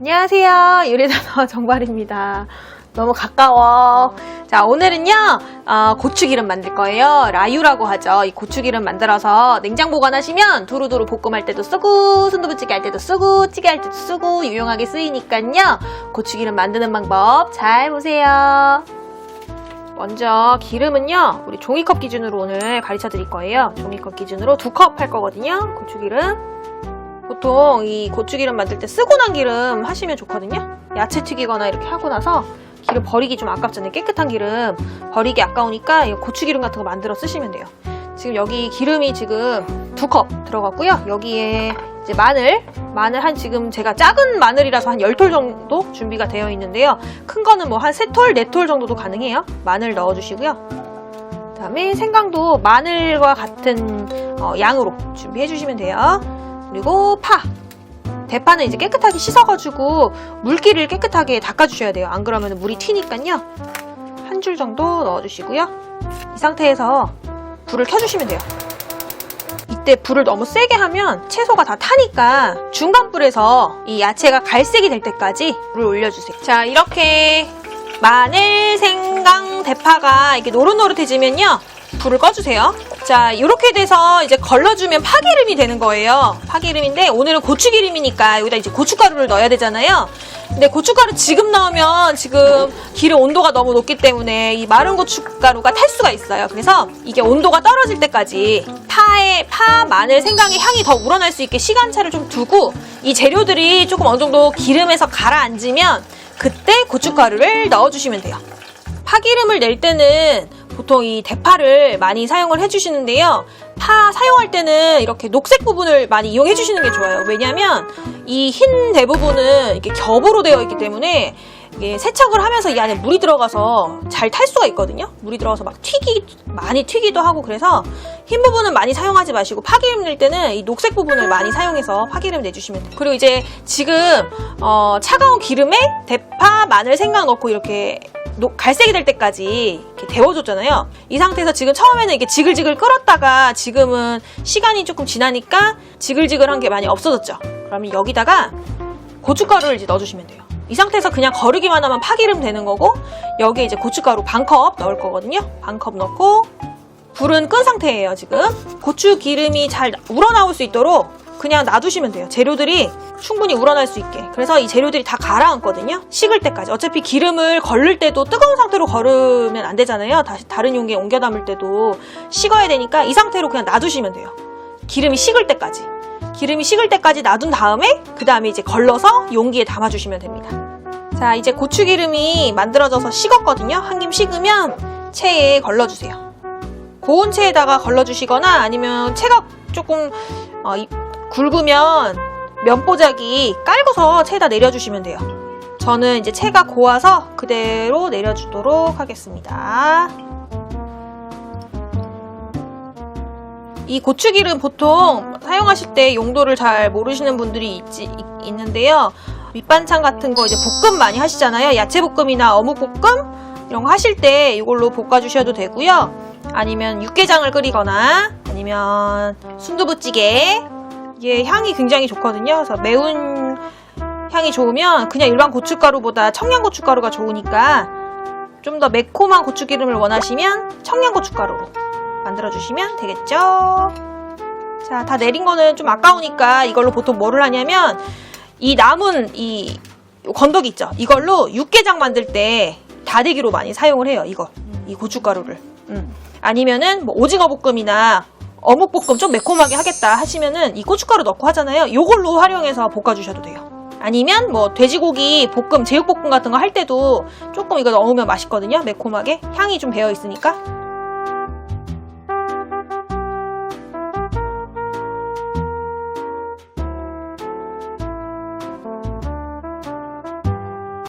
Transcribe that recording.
안녕하세요. 요리단어 정발입니다. 너무 가까워. 자, 오늘은요, 어, 고추기름 만들 거예요. 라유라고 하죠. 이 고추기름 만들어서 냉장 보관하시면 두루두루 볶음할 때도 쓰고, 순두부찌개 할 때도 쓰고, 찌개 할 때도 쓰고, 유용하게 쓰이니까요. 고추기름 만드는 방법 잘 보세요. 먼저 기름은요, 우리 종이컵 기준으로 오늘 가르쳐 드릴 거예요. 종이컵 기준으로 두 컵 할 거거든요. 고추기름. 보통 이 고추기름 만들 때 쓰고 난 기름 하시면 좋거든요. 야채 튀기거나 이렇게 하고 나서 기름 버리기 좀 아깝잖아요. 깨끗한 기름 버리기 아까우니까 이 고추기름 같은 거 만들어 쓰시면 돼요. 지금 여기 기름이 지금 두 컵 들어갔고요. 여기에 이제 마늘, 마늘 한 지금 제가 작은 마늘이라서 한 10톨 정도 준비가 되어 있는데요. 큰 거는 뭐 한 3톨, 4톨 정도도 가능해요. 마늘 넣어주시고요. 그 다음에 생강도 마늘과 같은 어, 양으로 준비해 주시면 돼요. 그리고 파. 대파는 이제 깨끗하게 씻어가지고 물기를 깨끗하게 닦아주셔야 돼요. 안 그러면 물이 튀니까요. 한 줄 정도 넣어주시고요. 이 상태에서 불을 켜주시면 돼요. 이때 불을 너무 세게 하면 채소가 다 타니까 중간 불에서 이 야채가 갈색이 될 때까지 불을 올려주세요. 자, 이렇게 마늘, 생강, 대파가 이렇게 노릇노릇해지면요. 불을 꺼주세요. 자, 이렇게 돼서 이제 걸러주면 파기름이 되는 거예요. 파기름인데 오늘은 고추기름이니까 여기다 이제 고춧가루를 넣어야 되잖아요. 근데 고춧가루 지금 넣으면 지금 기름 온도가 너무 높기 때문에 이 마른 고춧가루가 탈 수가 있어요. 그래서 이게 온도가 떨어질 때까지 파의 파, 마늘, 생강의 향이 더 우러날 수 있게 시간차를 좀 두고 이 재료들이 조금 어느 정도 기름에서 가라앉으면 그때 고춧가루를 넣어주시면 돼요. 파기름을 낼 때는 보통 이 대파를 많이 사용을 해주시는데요. 파 사용할 때는 이렇게 녹색 부분을 많이 이용해 주시는 게 좋아요. 왜냐면 이 흰 대부분은 이렇게 겹으로 되어 있기 때문에 이게 세척을 하면서 이 안에 물이 들어가서 잘 탈 수가 있거든요. 물이 들어가서 막 튀기 많이 튀기도 하고 그래서 흰 부분은 많이 사용하지 마시고 파기름 낼 때는 이 녹색 부분을 많이 사용해서 파기름 내주시면 돼요. 그리고 이제 지금 어, 차가운 기름에 대파, 마늘, 생강 넣고 이렇게 녹- 갈색이 될 때까지 이렇게 데워줬잖아요. 이 상태에서 지금 처음에는 이렇게 지글지글 끓었다가 지금은 시간이 조금 지나니까 지글지글한 게 많이 없어졌죠. 그러면 여기다가 고춧가루를 이제 넣어주시면 돼요. 이 상태에서 그냥 거르기만 하면 파기름 되는 거고 여기에 이제 고춧가루 반컵 넣을 거거든요. 반컵 넣고 불은 끈 상태예요 지금. 고추 기름이 잘 우러나올 수 있도록 그냥 놔두시면 돼요. 재료들이 충분히 우러날 수 있게. 그래서 이 재료들이 다 가라앉거든요. 식을 때까지. 어차피 기름을 걸릴 때도 뜨거운 상태로 걸으면 안 되잖아요. 다시 다른 용기에 옮겨 담을 때도 식어야 되니까 이 상태로 그냥 놔두시면 돼요. 기름이 식을 때까지. 기름이 식을 때까지 놔둔 다음에 그 다음에 이제 걸러서 용기에 담아주시면 됩니다. 자, 이제 고추기름이 만들어져서 식었거든요. 한 김 식으면 체에 걸러주세요. 고온 체에다가 걸러주시거나 아니면 체가 조금 어, 이- 굵으면 면보자기 깔고서 체에다 내려주시면 돼요. 저는 이제 체가 고와서 그대로 내려주도록 하겠습니다. 이 고추기름 보통 사용하실 때 용도를 잘 모르시는 분들이 있지, 있- 있는데요. 밑반찬 같은 거 이제 볶음 많이 하시잖아요. 야채 볶음이나 어묵 볶음 이런 거 하실 때 이걸로 볶아 주셔도 되고요. 아니면 육개장을 끓이거나 아니면 순두부찌개 이게 향이 굉장히 좋거든요. 그래서 매운 향이 좋으면 그냥 일반 고춧가루보다 청양고춧가루가 좋으니까 좀 더 매콤한 고추기름을 원하시면 청양고춧가루로 만들어주시면 되겠죠. 자, 다 내린 거는 좀 아까우니까 이걸로 보통 뭐를 하냐면 이 남은 이 건더기 있죠. 이걸로 육개장 만들 때 다대기로 많이 사용을 해요. 이거 이 고춧가루를. 음. 아니면은 뭐 오징어 볶음이나 어묵 볶음 좀 매콤하게 하겠다 하시면은 이 고춧가루 넣고 하잖아요. 이걸로 활용해서 볶아주셔도 돼요. 아니면 뭐 돼지고기 볶음, 제육볶음 같은 거 할 때도 조금 이거 넣으면 맛있거든요. 매콤하게 향이 좀 배어 있으니까